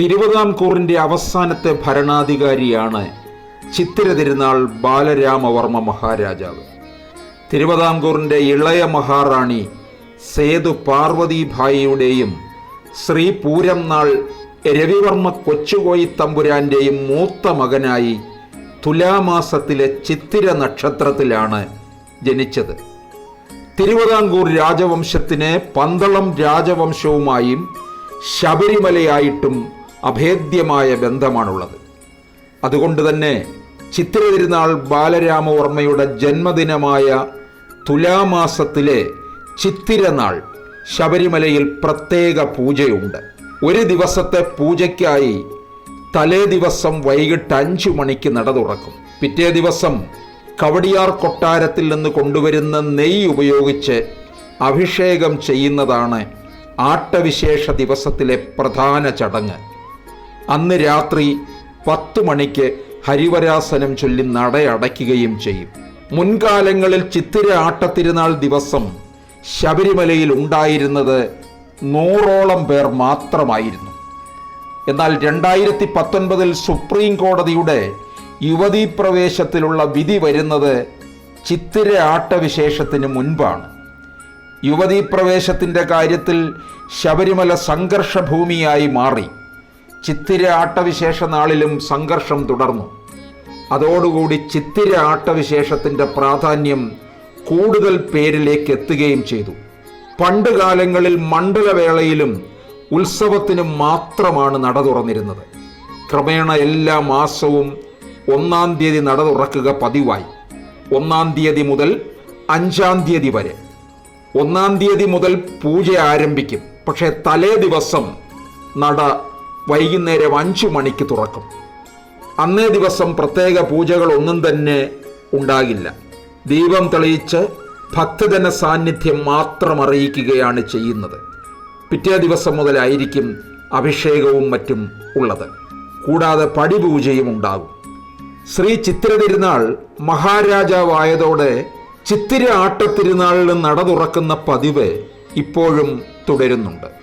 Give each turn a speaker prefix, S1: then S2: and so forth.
S1: തിരുവിതാംകൂറിന്റെ അവസാനത്തെ ഭരണാധികാരിയാണ് ചിത്തിര തിരുനാൾ ബാലരാമവർമ്മ മഹാരാജാവ്. തിരുവിതാംകൂറിന്റെ ഇളയ മഹാറാണി സേതു പാർവതിഭായിയുടെയും ശ്രീ പൂരം നാൾ രവിവർമ്മ കൊച്ചുകോയി തമ്പുരാന്റെയും മൂത്ത മകനായി തുലാമാസത്തിലെ ചിത്തിര നക്ഷത്രത്തിലാണ് ജനിച്ചത്. തിരുവിതാംകൂർ രാജവംശത്തിന് പന്തളം രാജവംശവുമായും ശബരിമലയായിട്ടും അഭേദ്യമായ ബന്ധമാണുള്ളത്. അതുകൊണ്ട് തന്നെ ചിത്തിര തിരുനാൾ ബാലരാമവർമ്മയുടെ ജന്മദിനമായ തുലാമാസത്തിലെ ചിത്തിരനാൾ ശബരിമലയിൽ പ്രത്യേക പൂജയുണ്ട്. ഒരു ദിവസത്തെ പൂജയ്ക്കായി തലേ ദിവസം വൈകിട്ട് അഞ്ചു മണിക്ക് നട തുറക്കും. പിറ്റേ ദിവസം കവടിയാർ കൊട്ടാരത്തിൽ നിന്ന് കൊണ്ടുവരുന്ന നെയ്യ് ഉപയോഗിച്ച് അഭിഷേകം ചെയ്യുന്നതാണ് ആട്ടവിശേഷ ദിവസത്തിലെ പ്രധാന ചടങ്ങ്. അന്ന് രാത്രി പത്ത് മണിക്ക് ഹരിവരാസനം ചൊല്ലി നടയടയ്ക്കുകയും ചെയ്യും. മുൻകാലങ്ങളിൽ ചിത്തിര ആട്ടത്തിരുന്നാൾ ദിവസം ശബരിമലയിൽ ഉണ്ടായിരുന്നത് നൂറോളം പേർ മാത്രമായിരുന്നു. എന്നാൽ രണ്ടായിരത്തി പത്തൊൻപതിൽ സുപ്രീം കോടതിയുടെ യുവതീ പ്രവേശത്തിലുള്ള വിധി വരുന്നത് ചിത്തിര ആട്ടവിശേഷത്തിന് മുൻപാണ്. യുവതീ പ്രവേശത്തിന്റെ കാര്യത്തിൽ ശബരിമല സംഘർഷഭൂമിയായി മാറി. ചിത്തിര ആട്ടവിശേഷ നാളിലും സംഘർഷം തുടർന്നു. അതോടുകൂടി ചിത്തിര ആട്ടവിശേഷത്തിന്റെ പ്രാധാന്യം കൂടുതൽ പേരിലേക്ക് എത്തുകയും ചെയ്തു. പണ്ട് കാലങ്ങളിൽ മണ്ഡലവേളയിലും ഉത്സവത്തിനും മാത്രമാണ് നട തുറന്നിരുന്നത്. ക്രമേണ എല്ലാ മാസവും ഒന്നാം തീയതി നട തുറക്കുക പതിവായി. ഒന്നാം തീയതി മുതൽ അഞ്ചാം തീയതി വരെ. ഒന്നാം തീയതി മുതൽ പൂജ ആരംഭിക്കും. പക്ഷേ തലേ ദിവസം നട വൈകുന്നേരം അഞ്ചു മണിക്ക് തുറക്കും. അന്നേ ദിവസം പ്രത്യേക പൂജകളൊന്നും തന്നെ ഉണ്ടാകില്ല. ദീപം തെളിയിച്ച് ഭക്തജന സാന്നിധ്യം മാത്രം അറിയിക്കുകയാണ് ചെയ്യുന്നത്. പിറ്റേ ദിവസം മുതലായിരിക്കും അഭിഷേകവും മറ്റും ഉള്ളത്. കൂടാതെ പടിപൂജയും ഉണ്ടാകും. ശ്രീ ചിത്തിര തിരുനാൾ മഹാരാജാവായതോടെ ചിത്തിര ആട്ടത്തിരുനാളിൽ നട തുറക്കുന്ന പതിവ് ഇപ്പോഴും തുടരുന്നുണ്ട്.